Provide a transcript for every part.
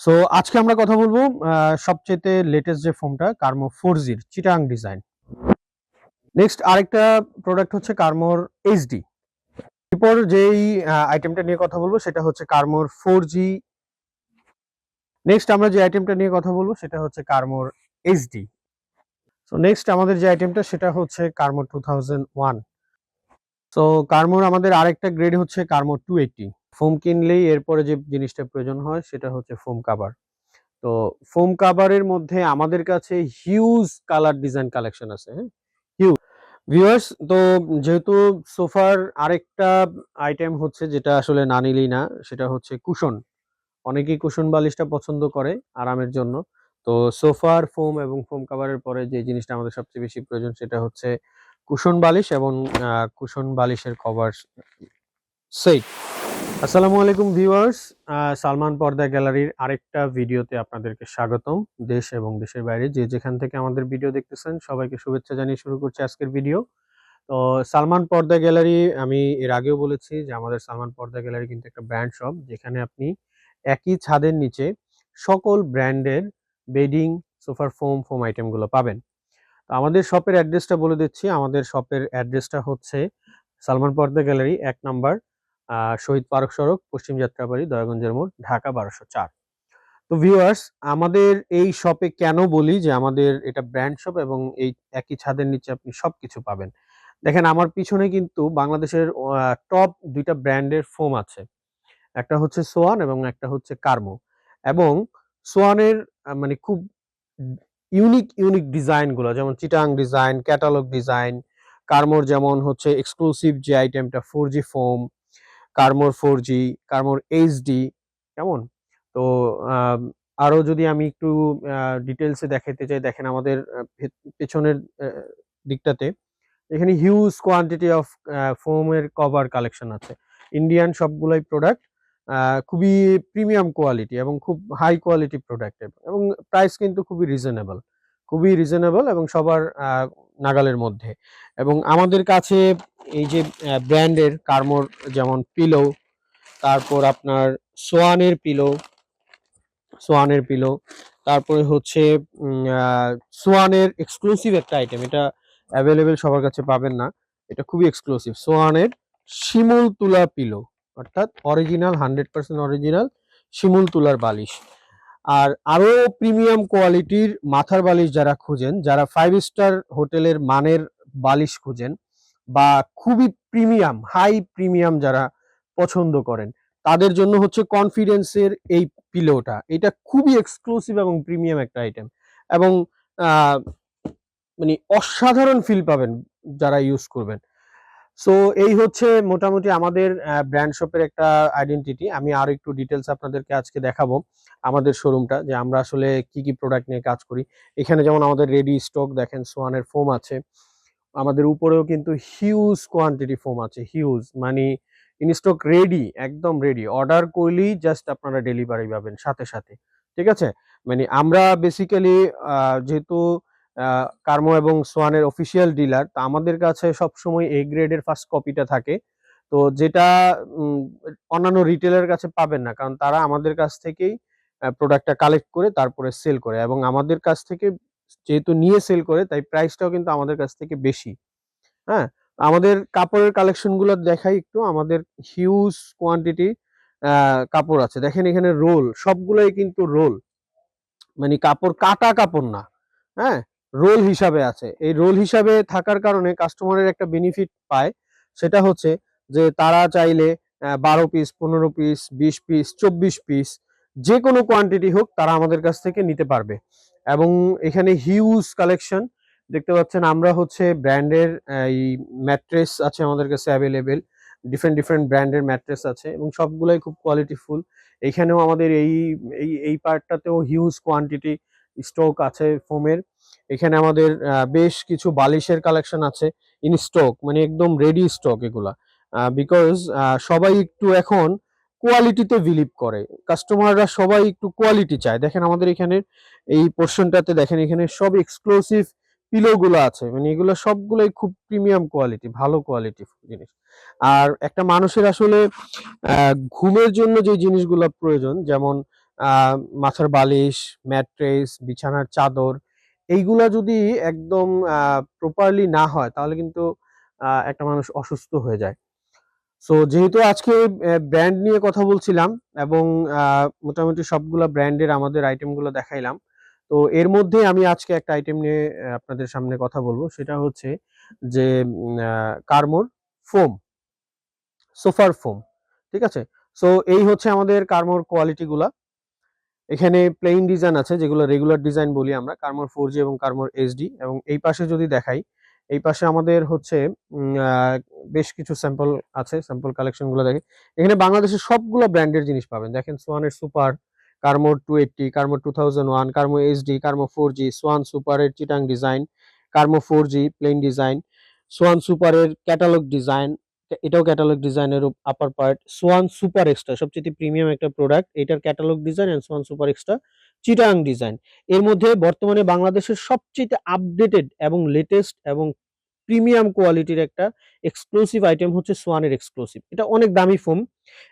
So আজকে আমরা কথা বলব সবচেয়ে লেটেস্ট যে ফোনটা কার্মো ফোর জির চিটাং ডিজাইন নেক্সট আরেকটা প্রোডাক্ট হচ্ছে কার্মোর এইচডি এরপর যেই আইটেমটা নিয়ে কথা বলব, সেটা হচ্ছে কার্মোর ফোর জি নেক্সট আমরা যে আইটেমটা নিয়ে কথা বলব, সেটা হচ্ছে কার্মোর এইচডি সো নেক্সট আমাদের যে আইটেমটা সেটা হচ্ছে কার্মোর টু থাউজেন্ড ওয়ান সো কার্মোর আমাদের আরেকটা গ্রেড হচ্ছে কার্মোর টু এইটটি ফোম কিনলেই এরপরে যে জিনিসটা প্রয়োজন হয় সেটা হচ্ছে ফোম কাভার তো ফোম কাভারের মধ্যে আমাদের কাছে হিউজ কালার ডিজাইন কালেকশন আছে হ্যাঁ? ভিউয়ার্স তো যেহেতু সোফার আরেকটা আইটেম হচ্ছে যেটা আসলে না নিলেই না, সেটা হচ্ছে কুশন অনেকেই কুশন বালিশটা পছন্দ করে আরামের জন্য। তো সোফার ফোম এবং ফোম কাভারের পরে যে জিনিসটা আমাদের সবচেয়ে বেশি প্রয়োজন সেটা হচ্ছে কুশন বালিশ এবং কুশন বালিশের কভার সেই আসসালামু আলাইকুম ভিউয়ার্স সালমান পর্দা গ্যালারির আরেকটা ভিডিওতে আপনাদেরকে স্বাগতম। দেশ এবং দেশের বাইরে যে যেখান থেকে আমাদের ভিডিও দেখতেছেন, সবাইকে শুভেচ্ছা জানিয়ে শুরু করছি আজকের ভিডিও। তো সালমান পর্দা গ্যালারি, আমি এর আগেও বলেছি যে আমাদের সালমান পর্দা গ্যালারি কিন্তু একটা ব্র্যান্ড শপ, যেখানে আপনি একই ছাদের নিচে সকল ব্র্যান্ডের বেডিং, সোফার ফোম ফোম আইটেমগুলো পাবেন। তো আমাদের শপের অ্যাড্রেসটা বলে দিচ্ছি। আমাদের শপের অ্যাড্রেসটা হচ্ছে সালমান পর্দা গ্যালারি, এক নাম্বার শহীদ পার্ক সড়ক পশ্চিম যাত্রাবাড়ি, দয়াগঞ্জের মোড়, ঢাকা বারোশো চার। তো ভিউয়ার্স আমাদের এই শপে কেন বলি যে, আমাদের এটা ব্র্যান্ড শপ এবং এই একই ছাদের নিচে আপনি সব কিছু পাবেন। দেখেন, আমার পিছনে কিন্তু বাংলাদেশের টপ দুইটা ব্র্যান্ডের ফোম আছে। একটা হচ্ছে সোয়ান এবং একটা হচ্ছে কার্মো। এবং সোয়ানের মানে খুব ইউনিক ইউনিক ডিজাইনগুলো যেমন চিটাং ডিজাইন ক্যাটালগ ডিজাইন কার্মোর যেমন হচ্ছে এক্সক্লুসিভ যে আইটেমটা ফোর জি ফোম কার্মোর ফোর জি কার্মোর এইচডি কেমন? তো আরও যদি আমি একটু ডিটেলসে দেখাতে চাই, দেখেন আমাদের পেছনের দিকটাতে, এখানে হিউজ কোয়ান্টিটি অফ ফোমের কভার কালেকশন আছে। ইন্ডিয়ান সবগুলাই প্রোডাক্ট খুবই প্রিমিয়াম কোয়ালিটি এবং খুব হাই কোয়ালিটি প্রোডাক্ট এবং প্রাইস কিন্তু খুবই রিজনেবল খুবই রিজনেবল এবং সবার নাগালের মধ্যে। এবং আমাদের কাছে এই যে ব্র্যান্ডের কার্মোর যেমন পিলো তারপর আপনার সোয়ানের পিলো সোয়ানের পিলো তারপরে হচ্ছে সোয়ানের এক্সক্লুসিভ একটা আইটেম এটা অ্যাভেলেবেল সবার কাছে পাবেন না, এটা খুবই এক্সক্লুসিভ সোয়ানের শিমুল তুলা পিলো অর্থাৎ অরিজিনাল হান্ড্রেড পার্সেন্ট অরিজিনাল শিমুল তুলার বালিশ। আর আরও প্রিমিয়াম কোয়ালিটির মাথার বালিশ যারা খুঁজেন, যারা ফাইভ স্টার হোটেলের মানের বালিশ খুঁজেন বা খুবই প্রিমিয়াম হাই প্রিমিয়াম যারা পছন্দ করেন, তাদের জন্য হচ্ছে কনফিডেন্সের এই পিলোটা এটা খুবই এক্সক্লুসিভ এবং প্রিমিয়াম একটা আইটেম এবং মানে অসাধারণ ফিল পাবেন যারা ইউজ করবেন। সো এই হচ্ছে মোটামুটি আমাদের ব্র্যান্ড শপের একটা আইডেন্টিটি আমি আরও একটু ডিটেলস আপনাদেরকে আজকে দেখাবো আমাদের শোরুমটা যে আমরা আসলে কি কি প্রোডাক্ট নিয়ে কাজ করি। এখানে যেমন আমাদের রেডি স্টক দেখেন সোয়ানের ফোম আছে। আমাদের উপরেও কিন্তু হিউজ কোয়ান্টিটি ফোম আছে হিউজ মানে ইনস্টক রেডি একদম রেডি অর্ডার করলেই জাস্ট আপনারা ডেলিভারি পাবেন সাথে সাথে। ঠিক আছে? মানে আমরা বেসিক্যালি যেহেতু কার্মো এবং সোয়ানের অফিসিয়াল ডিলার তা আমাদের কাছে সবসময় এ গ্রেডের ফার্স্ট কপিটা থাকে। তো যেটা অন্যান্য রিটেলের কাছে পাবেন না, কারণ তারা আমাদের কাছ থেকেই প্রোডাক্টটা কালেক্ট করে তারপরে সেল করে। এবং আমাদের কাছ থেকে যেহেতু নিয়ে সেল করে, তাই প্রাইসটাও কিন্তু আমাদের কাছ থেকে বেশি। হ্যাঁ আমাদের কাপড়ের কালেকশনগুলো দেখাই একটু। আমাদের হিউজ কোয়ান্টিটি কাপড় আছে। দেখেন এখানে রোল সবগুলোই কিন্তু রোল মানে কাপড় কাটা কাপড় না। হ্যাঁ রোল হিসাবে আছে। এই রোল হিসাবে থাকার কারণে কাস্টমারের একটা বেনিফিট পায়। সেটা হচ্ছে যে তারা চাইলে বারো পিস পনেরো পিস বিশ পিস চব্বিশ পিস যে কোনো কোয়ান্টিটি হোক তারা আমাদের কাছ থেকে নিতে পারবে। এবং এখানে হিউজ কালেকশন দেখতে পাচ্ছেন আমরা হচ্ছে ব্র্যান্ডের এই ম্যাট্রেস আছে আমাদের কাছে অ্যাভেলেবেল ডিফারেন্ট ডিফারেন্ট ব্র্যান্ডের ম্যাট্রেস আছে এবং সবগুলাই খুব কোয়ালিটিফুল এখানেও আমাদের এই এই এই পার্টটাতেও হিউজ কোয়ান্টিটি স্টক আছে ফোমের এখানে আমাদের বেশ কিছু বালিশের কালেকশন আছে ইন স্টক মানে একদম রেডি স্টক এগুলা। বিকজ সবাই একটু এখন কোয়ালিটিতে বিলিভ করে। কাস্টমাররা সবাই একটু কোয়ালিটি চায়। দেখেন আমাদের এখানে এই পোর্শনটাতে দেখেন এখানে সব এক্সক্লুসিভ পিলো গুলো আছে। মানে এগুলো সবগুলোই খুব প্রিমিয়াম কোয়ালিটি ভালো কোয়ালিটি জিনিস। আর একটা মানুষের আসলে ঘুমের জন্য যে জিনিসগুলো প্রয়োজন, যেমন মাথার বালিশ ম্যাট্রেস বিছানার চাদর এইগুলা যদি একদম প্রপারলি না হয়, তাহলে কিন্তু একটা মানুষ অসুস্থ হয়ে যায়। সো যেহেতু আজকে ব্র্যান্ড নিয়ে কথা বলছিলাম এবং মোটামুটি সবগুলা ব্র্যান্ডের আমাদের আইটেমগুলো দেখাইলাম, তো এর মধ্যে আমি আজকে একটা আইটেম নিয়ে আপনাদের সামনে কথা বলব। সেটা হচ্ছে যে কার্মোর ফোম সোফার ফোম ঠিক আছে? সো এই হচ্ছে আমাদের কার্মোর কোয়ালিটি গুলা এখানে প্লেইন ডিজাইন আছে, যেগুলো রেগুলার ডিজাইন বলি আমরা কার্মোর ফোর এবং কার্মোর এইচডি এবং এই পাশে যদি দেখাই, এই পাশে আমাদের হচ্ছে বেশ কিছু স্যাম্পল আছে স্যাম্পল কালেকশনগুলো দেখে। এখানে বাংলাদেশের সবগুলো ব্র্যান্ডের জিনিস পাবেন। দেখেন সোয়ানের সুপার কার্মোর টু এইটটি কার্মোর টু থাউজেন্ড ওয়ান কার্মো এইচডি কার্মো ফোর জি সোয়ান সুপারের চিটাং design কার্মো four G plain design Swan সুপারের ক্যাটালগ ডিজাইন এটাও ক্যাটালগ ডিজাইনের upper part Swan super extra সবচেয়ে প্রিমিয়াম একটা প্রোডাক্ট এটার catalogue design and Swan super extra Chittagong design এর মধ্যে বর্তমানে বাংলাদেশের সবচেয়ে আপডেটেড এবং লেটেস্ট এবং প্রিমিয়াম কোয়ালিটির একটা এক্সক্লুসিভ আইটেম হচ্ছে সোয়ানের এক্সক্লুসিভ এটা অনেক দামি ফোম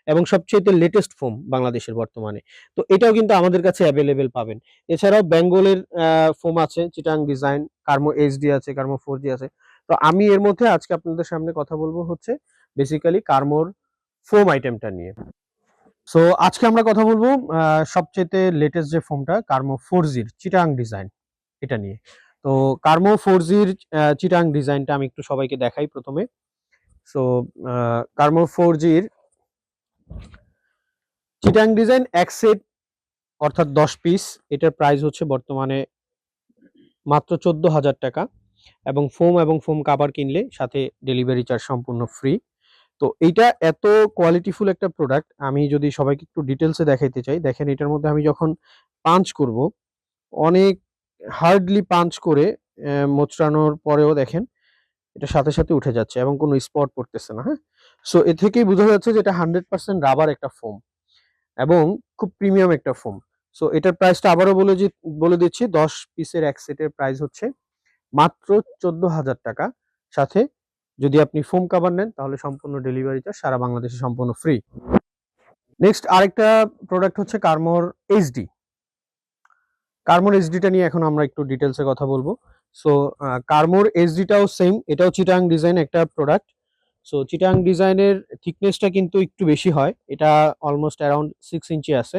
এবং সবচেয়ে লেটেস্ট ফোম বাংলাদেশের বর্তমানে। তো এটাও কিন্তু আমাদের কাছে অ্যাভেলেবেল পাবেন। এছাড়াও বেঙ্গলের ফোম আছে চিটাং ডিজাইন কার্মো এইচডি আছে কার্মো ফোর আছে। তো আমি এর মধ্যে আজকে আপনাদের সামনে কথা বলব হচ্ছে বেসিক্যালি কার্মোর ফোম আইটেমটা নিয়ে। সো আজকে আমরা কথা বলব সবচেয়ে লেটেস্ট যে ফোমটা কার্মো ফোর জির চিটাং ডিজাইন এটা নিয়ে। তো কার্মো ফোর জির চিটাং ডিজাইনটা আমি একটু সবাইকে দেখাই প্রথমে। সো কার্মো ফোর জির চিটাং ডিজাইন এক সেট অর্থাৎ দশ পিস এটার প্রাইস হচ্ছে বর্তমানে মাত্র চোদ্দ হাজার টাকা। এবং ফোম এবং ফোম কাভার কিনলে সাথে ডেলিভারি চার্জ সম্পূর্ণ ফ্রি তো এইটা এত কোয়ালিটিফুল একটা প্রোডাক্ট আমি যদি সবাইকে একটু ডিটেলসে দেখাইতে চাই, দেখেন এটার মধ্যে আমি যখন পাঞ্চ করব, অনেক হার্ডলি পাঞ্চ করে মোচড়ানোর পরেও দেখেন এটা সাথে সাথে উঠে যাচ্ছে এবং কোনো স্পট পড়তেছে না হ্যাঁ? সো এ থেকেই বোঝা যাচ্ছে যে এটা হান্ড্রেড পার্সেন্ট রাবার একটা ফোম এবং খুব প্রিমিয়াম একটা ফোম সো এটার প্রাইসটা আবারও বলে বলে দিচ্ছি, দশ পিসের এক সেটের প্রাইস হচ্ছে মাত্র চোদ্দ হাজার টাকা। সাথে যদি আপনি ফোম কাভার নেন, তাহলে সম্পূর্ণ ডেলিভারি চার্জ সারা বাংলাদেশে সম্পূর্ণ ফ্রি নেক্সট আরেকটা প্রোডাক্ট হচ্ছে কার্মোর এইচডি কার্মোর এইচডিটা নিয়ে এখন আমরা একটু ডিটেলসে কথা বলব। সো কার্মোর এইচডিটাও সেম এটাও চিটাং ডিজাইন একটা প্রোডাক্ট সো চিটাং ডিজাইনের থিকনেসটা কিন্তু একটু বেশি হয়। এটা অলমোস্ট অ্যারাউন্ড সিক্স ইঞ্চি আছে।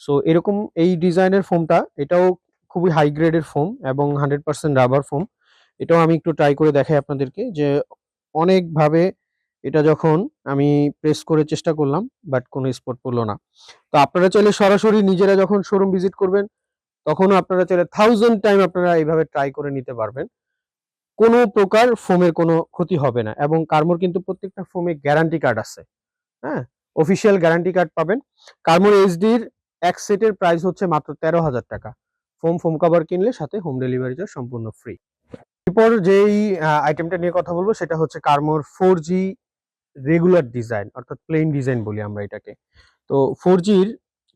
সো এরকম এই ডিজাইনের ফোমটা এটাও খুবই হাই গ্রেডের ফোম এবং হান্ড্রেড পার্সেন্ট রাবার ফোম এটাও আমি একটু ট্রাই করে দেখাই আপনাদেরকে যে অনেকভাবে এটা যখন আমি প্রেস করে চেষ্টা করলাম বাট কোনো স্পট পড়ল না। তো আপনারা চাইলে সরাসরি নিজেরা যখন শোরুম ভিজিট করবেন, তখনও আপনারা চাইলে থাউজেন্ড টাইম আপনারা এইভাবে ট্রাই করে নিতে পারবেন। কোনো প্রকার ফোমের কোনো ক্ষতি হবে না এবং কার্মোর কিন্তু প্রত্যেকটা ফোমে গ্যারান্টি কার্ড আছে। হ্যাঁ অফিসিয়াল গ্যারান্টি কার্ড পাবেন। কার্মোর এইচডির এক সেটের প্রাইস হচ্ছে মাত্র তেরো হাজার টাকা। ফোম ফোম কভার কিনলে সাথে হোম ডেলিভারি চার্জ সম্পূর্ণ ফ্রি এরপর যেই আইটেমটা নিয়ে কথা বলব সেটা হচ্ছে কার্মোর ফোর জি রেগুলার ডিজাইন অর্থাৎ প্লেন ডিজাইন বলি আমরা এটাকে। তো ফোর জির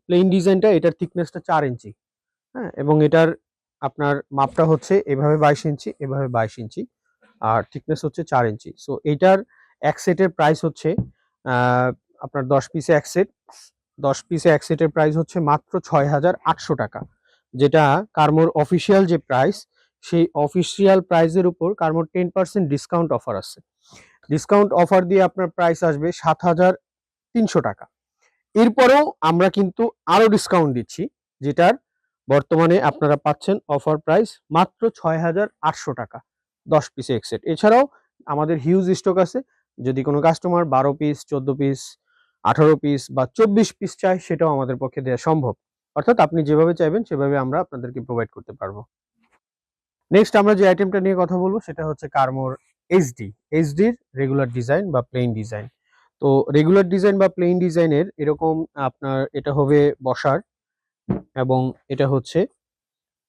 প্লেন ডিজাইনটা এটার থিকনেসটা চার ইঞ্চি হ্যাঁ এবং এটার আপনার মাপটা হচ্ছে এভাবে বাইশ ইঞ্চি, এভাবে বাইশ ইঞ্চি, আর থিকনেস হচ্ছে চার ইঞ্চি। সো এটার এক সেটের প্রাইস হচ্ছে আপনার দশ পিসে এক সেট দশ পিসে এক সেটের প্রাইস হচ্ছে মাত্র ছয় হাজার আটশো টাকা। যেটা কার্মোর অফিসিয়াল যে প্রাইস সেই অফিসিয়াল প্রাইসের উপর কার্মোর টেন পার্সেন্ট ডিসকাউন্ট অফার আছে। ডিসকাউন্ট অফার দিয়ে আপনার প্রাইস আসবে সাত হাজার তিনশো টাকা। এরপরেও আমরা কিন্তু আরও ডিসকাউন্ট দিচ্ছি, যেটার বর্তমানে আপনারা পাচ্ছেন অফার প্রাইস মাত্র ছয় হাজার আটশো টাকা, দশ পিসে এক্সেট এছাড়াও আমাদের হিউজ স্টক আছে, যদি কোনো কাস্টমার বারো পিস চোদ্দ পিস আঠারো পিস বা চব্বিশ পিস চায়, সেটাও আমাদের পক্ষে দেওয়া সম্ভব। অর্থাৎ আপনি যেভাবে চাইবেন, সেভাবে আমরা আপনাদেরকে প্রোভাইড করতে পারব। নেক্সট আমরা যে আইটেমটা নিয়ে কথা বলব, সেটা হচ্ছে কার্মোর এইচডি এইচডির রেগুলার ডিজাইন বা প্লেন ডিজাইন তো রেগুলার ডিজাইন বা প্লেন ডিজাইনের এরকম আপনার, এটা হবে বসার এবং এটা হচ্ছে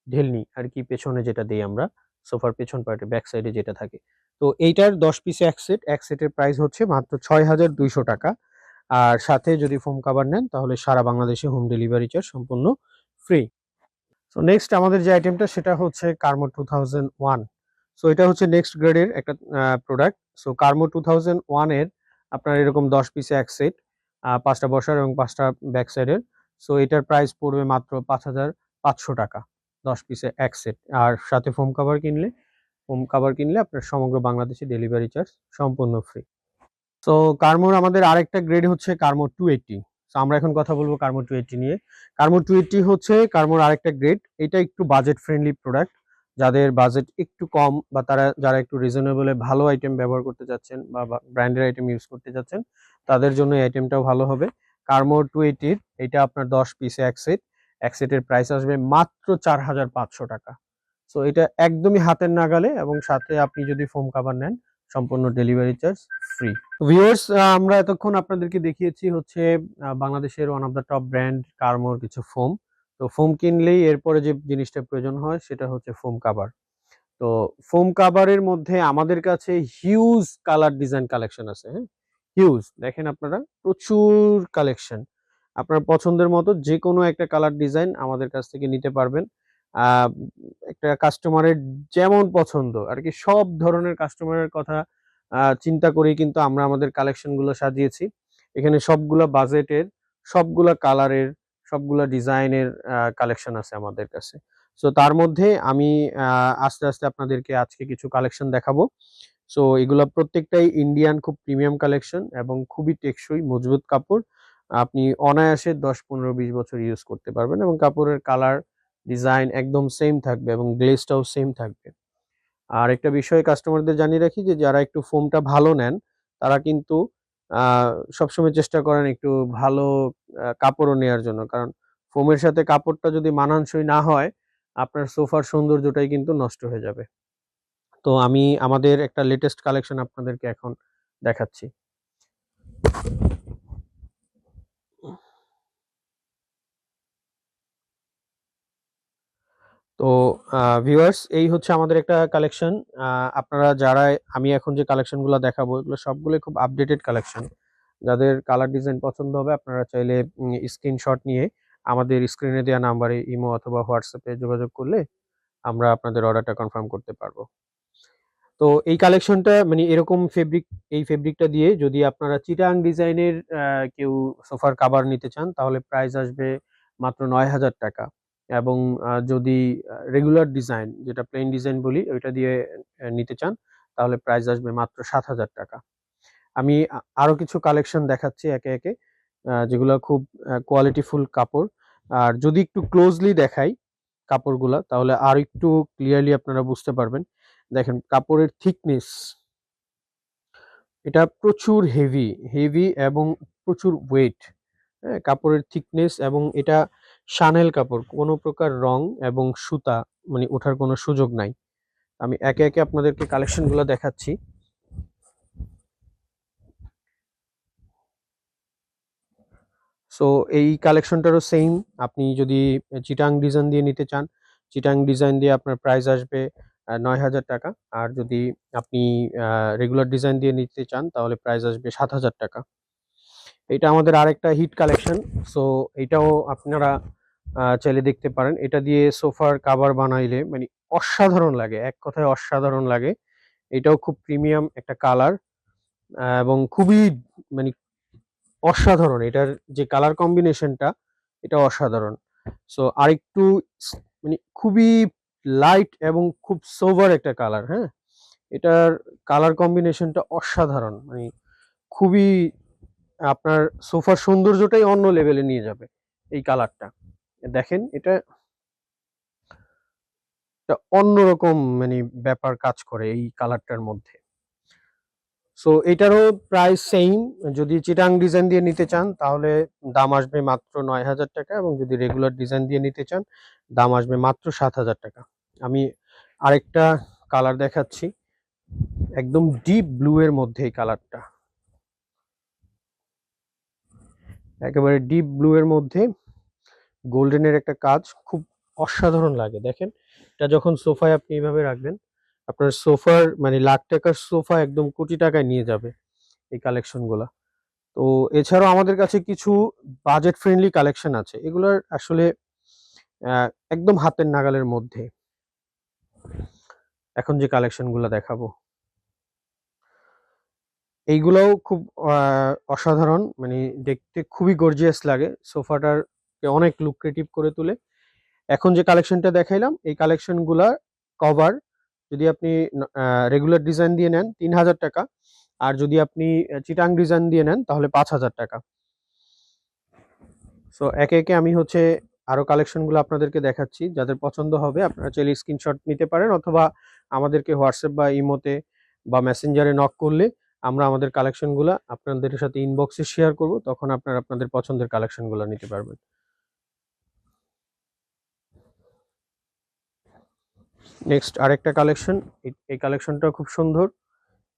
ঢেলনি। আর কি পেছনে যেটা দিই আমরা, সোফার পেছন পার্টে ব্যাক সাইডে যেটা থাকে। তো এইটার দশ পিসে এক সেট এক সেটের প্রাইস হচ্ছে মাত্র ছয় হাজার দুইশো টাকা। আর সাথে যদি ফোম কাভার নেন, তাহলে সারা বাংলাদেশে হোম ডেলিভারি চার্জ সম্পূর্ণ ফ্রি সো নেক্সট আমাদের যে আইটেমটা সেটা হচ্ছে কার্মো টু ওয়ান সো এটা হচ্ছে নেক্সট গ্রেডের একটা প্রোডাক্ট সো কার্মো টু থাউজেন্ড ওয়ানের আপনার এরকম দশ পিসে এক সেট পাঁচটা বসার এবং পাঁচটা ব্যাক সাইডের সো এটার প্রাইস পড়বে মাত্র পাঁচ হাজার পাঁচশো টাকা, দশ পিসে এক সেট আর সাথে ফোম কাভার কিনলে ফোম কাভার কিনলে আপনার সমগ্র বাংলাদেশে ডেলিভারি চার্জ সম্পূর্ণ ফ্রি তো কার্মোর আমাদের আরেকটা গ্রেড হচ্ছে কার্মো টু এইটটি সো আমরা এখন কথা বলব কার্মো টু এইটটি নিয়ে। কার্মো টু এইটটি হচ্ছে কার্মোর আরেকটা গ্রেড এটা একটু বাজেট ফ্রেন্ডলি প্রোডাক্ট যাদের বাজেট একটু কম বা তারা, যারা একটু রিজনেবলে ভালো আইটেম ব্যবহার করতে চাচ্ছেন বা ব্র্যান্ডের আইটেম ইউজ করতে চাচ্ছেন, তাদের জন্য এই আইটেমটাও ভালো হবে। কার্মো টু এইটির এটা আপনার দশ পিসে এক সেট এক সেটের প্রাইস আসবে মাত্র চার হাজার পাঁচশো টাকা। সো এটা একদমই হাতের নাগালে এবং সাথে আপনি যদি ফোম কাভার নেন সম্পূর্ণ ডেলিভারি চার্জ ফ্রি ভিউয়ার্স আমরা এতক্ষণ আপনাদেরকে দেখিয়েছি হচ্ছে বাংলাদেশের one of the top brand কার্মোর কিছু ফোম তো ফোম কিনলেই এরপরে যে জিনিসটা প্রয়োজন হয় সেটা হচ্ছে ফোম কাভার তো ফোম কাভারের মধ্যে আমাদের কাছে হিউজ কালার ডিজাইন কালেকশন আছে হ্যাঁ? হিউজ দেখেন আপনারা, প্রচুর কালেকশন আপনার পছন্দের মতো যে কোনো একটা কালার ডিজাইন আমাদের কাছ থেকে নিতে পারবেন। একটা কাস্টমারের যেমন পছন্দ, আর কি সব ধরনের কাস্টমারের কথা চিন্তা করেই কিন্তু আমরা আমাদের কালেকশনগুলো সাজিয়েছি। এখানে সবগুলা বাজেটের সবগুলা কালারের সবগুলা ডিজাইনের কালেকশন আছে আমাদের কাছে। সো তার মধ্যে আমি আস্তে আস্তে আপনাদেরকে আজকে কিছু কালেকশন দেখাবো। সো এগুলো প্রত্যেকটাই ইন্ডিয়ান খুব প্রিমিয়াম কালেকশন এবং খুবই টেকসই, মজবুত কাপড়। আপনি অনায়াসে দশ, পনেরো, বিশ বছর ইউজ করতে পারবেন এবং কাপড়ের কালার ডিজাইন একদম সেম থাকবে এবং গ্লেজটাও সেম থাকবে। আর একটা বিষয় কাস্টমারদের জানিয়ে রাখি যে, যারা একটু ফোমটা ভালো নেন, তারা কিন্তু সবসময় চেষ্টা করেন একটু ভালো কাপড়ও নেওয়ার জন্য। কারণ ফোমের সাথে কাপড়টা যদি মানানসই না হয়, আপনার সোফার সৌন্দর্যটাই কিন্তু নষ্ট হয়ে যাবে। তো আমি আমাদের একটা লেটেস্ট কালেকশন আপনাদেরকে এখন দেখাচ্ছি। তো ভিউয়ার্স এই হচ্ছে আমাদের একটা কালেকশন আপনারা যারা, আমি এখন যে কালেকশনগুলো দেখাবো, এগুলো সবগুলো খুব আপডেটেড কালেকশন যাদের কালার ডিজাইন পছন্দ হবে, আপনারা চাইলে স্ক্রিনশট নিয়ে আমাদের স্ক্রিনে দেওয়া নাম্বারে ইমো অথবা হোয়াটসঅ্যাপে যোগাযোগ করলে আমরা আপনাদের অর্ডারটা কনফার্ম করতে পারব। তো, এই কালেকশনটা মানে এরকম ফেব্রিক এই ফেব্রিকটা দিয়ে যদি আপনারা চিটাং ডিজাইনের কেউ সোফার কাভার নিতে চান, তাহলে প্রাইস আসবে মাত্র নয় হাজার টাকা। এবং যদি রেগুলার ডিজাইন যেটা প্লেন ডিজাইন বলি, ওইটা দিয়ে নিতে চান, তাহলে প্রাইস আসবে মাত্র সাত হাজার টাকা। আমি আরও কিছু কালেকশন দেখাচ্ছি একে একে যেগুলো খুব কোয়ালিটিফুল কাপড়। আর যদি একটু ক্লোজলি দেখাই কাপড়গুলা, তাহলে আর একটু ক্লিয়ারলি আপনারা বুঝতে পারবেন। দেখেন, কাপড়ের থিকনেস এটা প্রচুর হেভি হেভি এবং প্রচুর ওয়েট হ্যাঁ কাপড়ের থিকনেস এবং এটা শানেল কাপড়, কোনো প্রকার রং এবং সুতা মানে ওঠার কোনো সুযোগ নাই। আমি একে একে আপনাদেরকে কালেকশনগুলো দেখাচ্ছি। সো এই কালেকশনটারও সেম আপনি যদি চিটাং ডিজাইন দিয়ে নিতে চান চিটাং ডিজাইন দিয়ে আপনার প্রাইস আসবে নয় হাজার টাকা। আর যদি আপনি রেগুলার ডিজাইন দিয়ে নিতে চান, তাহলে প্রাইস আসবে সাত হাজার টাকা। এটা আমাদের আরেকটা হিট কালেকশন সো এটাও আপনারা চাইলে দেখতে পারেন। এটা দিয়ে সোফার কাভার বানাইলে মানে অসাধারণ লাগে, এক কথায় অসাধারণ লাগে। এটাও খুব প্রিমিয়াম একটা কালার এবং খুবই মানে অসাধারণ। এটার যে কালার কম্বিনেশনটা এটা অসাধারণ। সো আরেকটু মানে খুবই লাইট এবং খুব সোভার একটা কালার হ্যাঁ? এটার কালার কম্বিনেশনটা অসাধারণ মানে খুবই আপনার সোফার সৌন্দর্যটাই অন্য লেভেলে নিয়ে যাবে এই কালারটা দেখেন, এটা অন্যরকম মানে ব্যাপার কাজ করে এই কালারটার মধ্যে। সো এটারও প্রাইস সেম যদি চিটাং ডিজাইন দিয়ে নিতে চান, তাহলে দাম আসবে মাত্র নয় হাজার টাকা এবং যদি রেগুলার ডিজাইন দিয়ে নিতে চান, দাম আসবে মাত্র সাত হাজার টাকা। আমি আরেকটা কালার দেখাচ্ছি, একদম ডিপ ব্লু এর মধ্যে এই কালারটা একেবারে ডিপ ব্লু এর মধ্যে গোল্ডেনের একটা কাজ খুব অসাধারণ লাগে, দেখেন। এটা যখন সোফায় আপনি এইভাবে রাখবেন, আপনার সোফার মানে লাখ টাকার সোফা একদম কোটি টাকায় নিয়ে যাবে এই কালেকশনগুলা। তো এছাড়াও আমাদের কাছে কিছু বাজেট ফ্রেন্ডলি কালেকশন আছে, এগুলোর আসলে একদম হাতের নাগালের মধ্যে। এখন যে কালেকশনগুলা দেখাবো। এইগুলোও খুব অসাধারণ। মানে দেখতে খুবই গর্জিয়াস লাগে। সোফাটার অনেক লুক্রেটিভ করে তোলে। এখন যে কালেকশনটা দেখাইলাম, এই কালেকশনগুলা কভার যদি আপনি রেগুলার ডিজাইন দিয়ে নেন তিন হাজার টাকা। আর যদি আপনি চিটাং ডিজাইন দিয়ে নেন, তাহলে পাঁচ হাজার টাকা। সো একে একে আমি হচ্ছে আরও কালেকশনগুলো আপনাদেরকে দেখাচ্ছি। যাদের পছন্দ হবে, আপনারা চাইলে স্ক্রিনশট নিতে পারেন, অথবা আমাদেরকে হোয়াটসঅ্যাপ বা ইমোতে বা মেসেঞ্জারে নক করলে আমরা আমাদের কালেকশনগুলো আপনাদের সাথে ইনবক্সে শেয়ার করব, তখন আপনারা আপনাদের পছন্দের কালেকশনগুলো নিতে পারবেন। নেক্সট আরেকটা কালেকশন, এই কালেকশনটা খুব সুন্দর।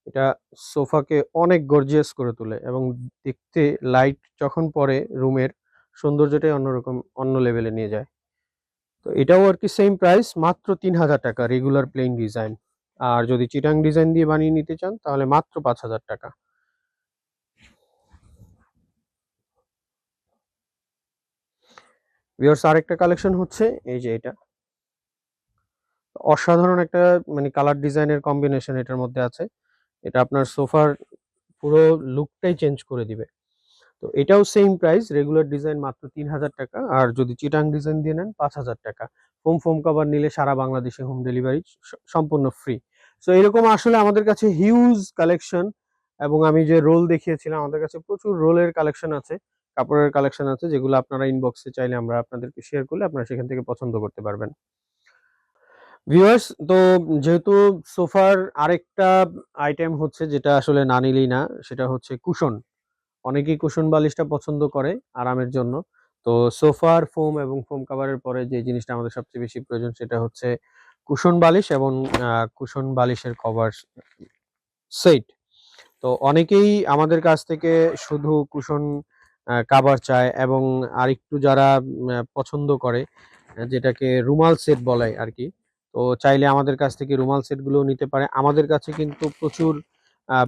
এটা সোফাকে অনেক গর্জিয়াস করে তোলে এবং দেখতে লাইট যখন পড়ে রুমের, সৌন্দর্যটাই অন্যরকম, অন্য লেভেলে নিয়ে যায়। তো এটাও আর কি সেম প্রাইস মাত্র তিন হাজার টাকা রেগুলার প্লেন ডিজাইন আর যদি চিটাং ডিজাইন দিয়ে বানিয়ে নিতে চান, তাহলে মাত্র পাঁচ হাজার টাকা। ভিউয়ার্স আরেকটা কালেকশন হচ্ছে, এই যে এটা। অসাধারণ একটা মানে কালার ডিজাইনের কম্বিনেশন এটার মধ্যে আছে। এটা আপনার সোফার পুরো লুকটাই চেঞ্জ করে দিবে। তো এটাও সেম প্রাইস রেগুলার ডিজাইন মাত্র তিন হাজার টাকা, আর যদি চিটাং ডিজাইন দিয়ে নেন, পাঁচ হাজার টাকা। ফোম ফোম কভার নিলে সারা বাংলাদেশে হোম ডেলিভারি সম্পূর্ণ ফ্রি সো এরকম আসলে আমাদের কাছে হিউজ কালেকশন এবং আমি যে রোল দেখিয়েছিলাম, আমাদের কাছে প্রচুর রোলের কালেকশন আছে, কাপড়ের কালেকশন আছে, যেগুলো আপনারা ইনবক্সে চাইলে আমরা আপনাদেরকে শেয়ার করলে আপনারা সেখান থেকে পছন্দ করতে পারবেন। ভিউয়ার্স তো যেহেতু সোফার আরেকটা আইটেম হচ্ছে, যেটা আসলে না নিলেই না, সেটা হচ্ছে কুশন অনেকেই কুশন বালিশটা পছন্দ করে আরামের জন্য। তো সোফার ফোম এবং ফোম কাভারের পরে যে জিনিসটা আমাদের সবচেয়ে বেশি প্রয়োজন সেটা হচ্ছে কুশন বালিশ এবং কুশন বালিশের কভার সেট তো অনেকেই আমাদের কাছ থেকে শুধু কুশন কাভার চায় এবং আরেকটু যারা পছন্দ করে যেটাকে রুমাল সেট বলে আর কি, তো চাইলে আমাদের কাছ থেকে রুমাল সেটগুলো নিতে পারে। আমাদের কাছে কিন্তু প্রচুর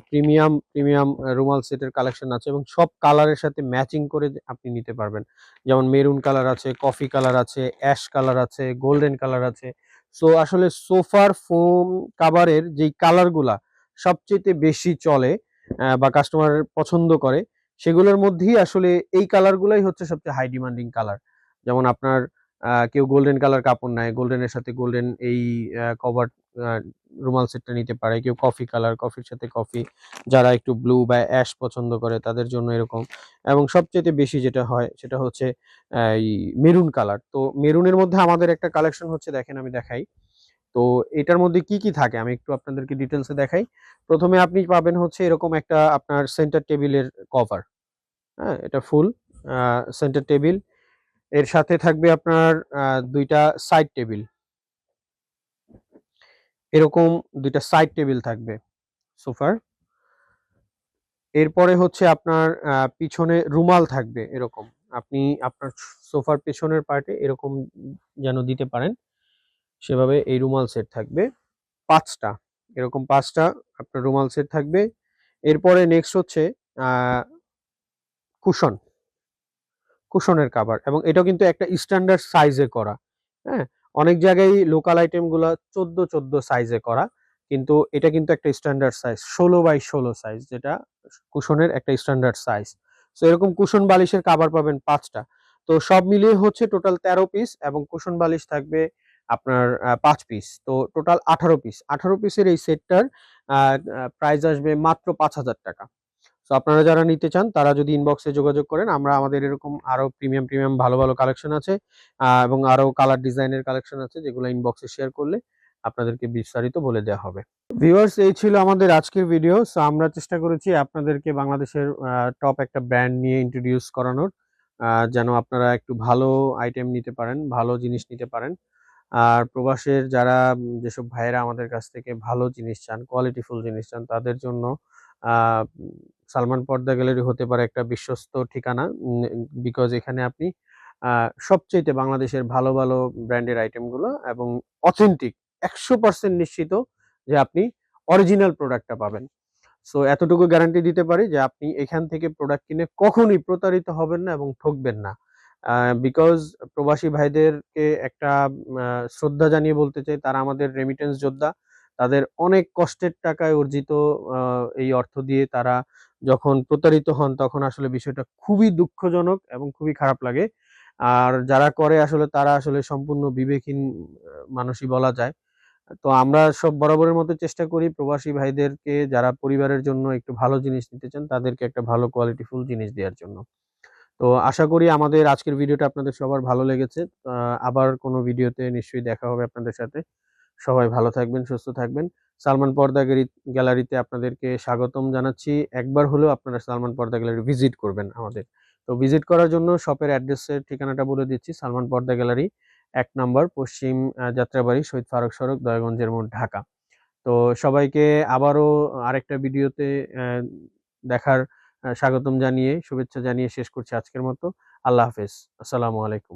প্রিমিয়াম প্রিমিয়াম রুমাল সেটের কালেকশন আছে এবং সব কালারের সাথে ম্যাচিং করে আপনি নিতে পারবেন। যেমন মেরুন কালার আছে কফি কালার আছে অ্যাশ কালার আছে গোল্ডেন কালার আছে। সো আসলে সোফার ফোম কাভারের যেই কালারগুলা সবচেয়ে বেশি চলে বা কাস্টমার পছন্দ করে, সেগুলোর মধ্যেই আসলে এই কালারগুলাই হচ্ছে সবচেয়ে হাই ডিমান্ডিং কালার যেমন আপনার কেউ গোল্ডেন কালার কাপড় নেয় গোল্ডেনের সাথে গোল্ডেন এই কভার রুমাল সেটটা নিতে পারে। কেউ কফি কালার কফির সাথে কফি যারা একটু ব্লু বা অ্যাশ পছন্দ করে তাদের জন্য এরকম। এবং সবচেয়ে বেশি যেটা হয়, সেটা হচ্ছে এই মেরুন কালার তো মেরুনের মধ্যে আমাদের একটা কালেকশন হচ্ছে, দেখেন আমি দেখাই। তো এটার মধ্যে কি কি থাকে? আমি একটু আপনাদেরকে ডিটেলসে দেখাই। প্রথমে আপনি পাবেন হচ্ছে এরকম একটা আপনার সেন্টার টেবিলের কভার হ্যাঁ এটা ফুল সেন্টার টেবিল এর সাথে থাকবে আপনার দুইটা সাইড টেবিল এরকম দুইটা সাইড টেবিল থাকবে সোফার এরপরে হচ্ছে আপনার পিছনে রুমাল থাকবে এরকম। আপনি আপনার সোফার পেছনের পার্টে এরকম যেন দিতে পারেন। সেভাবে এই রুমাল সেট থাকবে। পাঁচটা, এরকম পাঁচটা আপনার রুমাল সেট থাকবে। এরপরে নেক্সট হচ্ছে কুশন কুশনের কাভার এবং এটাও কিন্তু একটা স্ট্যান্ডার্ড সাইজে করা হ্যাঁ? অনেক জায়গায় লোকাল আইটেমগুলো চোদ্দ চোদ্দ সাইজে করা, কিন্তু এটা কিন্তু একটা স্ট্যান্ডার্ড সাইজ ষোলো বাই ষোলো সাইজ যেটা কুশনের একটা স্ট্যান্ডার্ড সাইজ তো এরকম কুশন বালিশের কাভার পাবেন পাঁচটা। তো, সব মিলিয়ে হচ্ছে টোটাল তেরো পিস এবং কুশন বালিশ থাকবে আপনার পাঁচ পিস তো টোটাল আঠারো পিস আঠারো পিসের এই সেটটার প্রাইস আসবে মাত্র পাঁচ হাজার টাকা। সো আপনারা যারা নিতে চান, তারা যদি ইনবক্সে যোগাযোগ করেন, আমরা আমাদের এরকম আরও প্রিমিয়াম প্রিমিয়াম ভালো ভালো কালেকশন আছে এবং আরও কালার ডিজাইনের কালেকশন আছে, যেগুলো ইনবক্সে শেয়ার করলে আপনাদেরকে বিস্তারিত বলে দেওয়া হবে। ভিউয়ার্স এই ছিল আমাদের আজকের ভিডিও সো আমরা চেষ্টা করেছি আপনাদেরকে বাংলাদেশের টপ একটা ব্র্যান্ড নিয়ে ইন্ট্রোডিউস করানোর যেন আপনারা একটু ভালো আইটেম নিতে পারেন, ভালো জিনিস নিতে পারেন। আর প্রবাসের যারা, যেসব ভাইয়েরা আমাদের কাছ থেকে ভালো জিনিস চান কোয়ালিটিফুল জিনিস চান, তাদের জন্য সালমান পর্দা গ্যালারি হতে পারে একটা বিশ্বস্ত ঠিকানা বিকজ এখানে আপনি সবচেয়ে বাংলাদেশের ভালো ভালো ব্র্যান্ডের আইটেমগুলো এবং অথেন্টিক একশো পার্সেন্ট নিশ্চিত যে আপনি অরিজিনাল প্রোডাক্টটা পাবেন। সো এতটুকু গ্যারান্টি দিতে পারি যে আপনি এখান থেকে প্রোডাক্ট কিনে কখনই প্রতারিত হবেন না এবং ঠকবেন না। বিকজ প্রবাসী ভাইদেরকে একটা শ্রদ্ধা জানিয়ে বলতে চাই, তারা আমাদের রেমিটেন্স যোদ্ধা, তাদের অনেক কষ্টের টাকায় অর্জিত এই অর্থ দিয়ে তারা যখন প্রতারিত হন তখন আসলে বিষয়টা খুবই দুঃখজনক এবং খুবই খারাপ লাগে। আর যারা করে আসলে তারা আসলে সম্পূর্ণ বিবেকহীন মানুষই বলা যায়। তো আমরা সব বরাবরের মতো চেষ্টা করি প্রবাসী ভাইদেরকে যারা পরিবারের জন্য একটু ভালো জিনিস নিতে চান তাদেরকে একটা ভালো কোয়ালিটিফুল জিনিস দেওয়ার জন্য। তো আশা করি আমাদের আজকের ভিডিওটা আপনাদের সবার ভালো লেগেছে। আবার কোনো ভিডিওতে নিশ্চয়ই দেখা হবে আপনাদের সাথে। সবাই ভালো থাকবেন, সুস্থ থাকবেন। সালমান পর্দা গ্যালারিতে আপনাদেরকে স্বাগতম জানাচ্ছি। একবার হলেও আপনারা সালমান পর্দা গ্যালারি ভিজিট করবেন আমাদের। তো ভিজিট করার জন্য শপের অ্যাড্রেসের ঠিকানাটা বলে দিচ্ছি, সালমান পর্দা গ্যালারি, এক নম্বর পশ্চিম যাত্রাবাড়ি, শহীদ ফারুক সড়ক, দয়াগঞ্জের মোড়, ঢাকা। তো সবাইকে আবারও আরেকটা ভিডিওতে দেখার স্বাগতম জানিয়ে, শুভেচ্ছা জানিয়ে শেষ করছি আজকের মতো। আল্লাহ হাফেজ। আসসালামু আলাইকুম।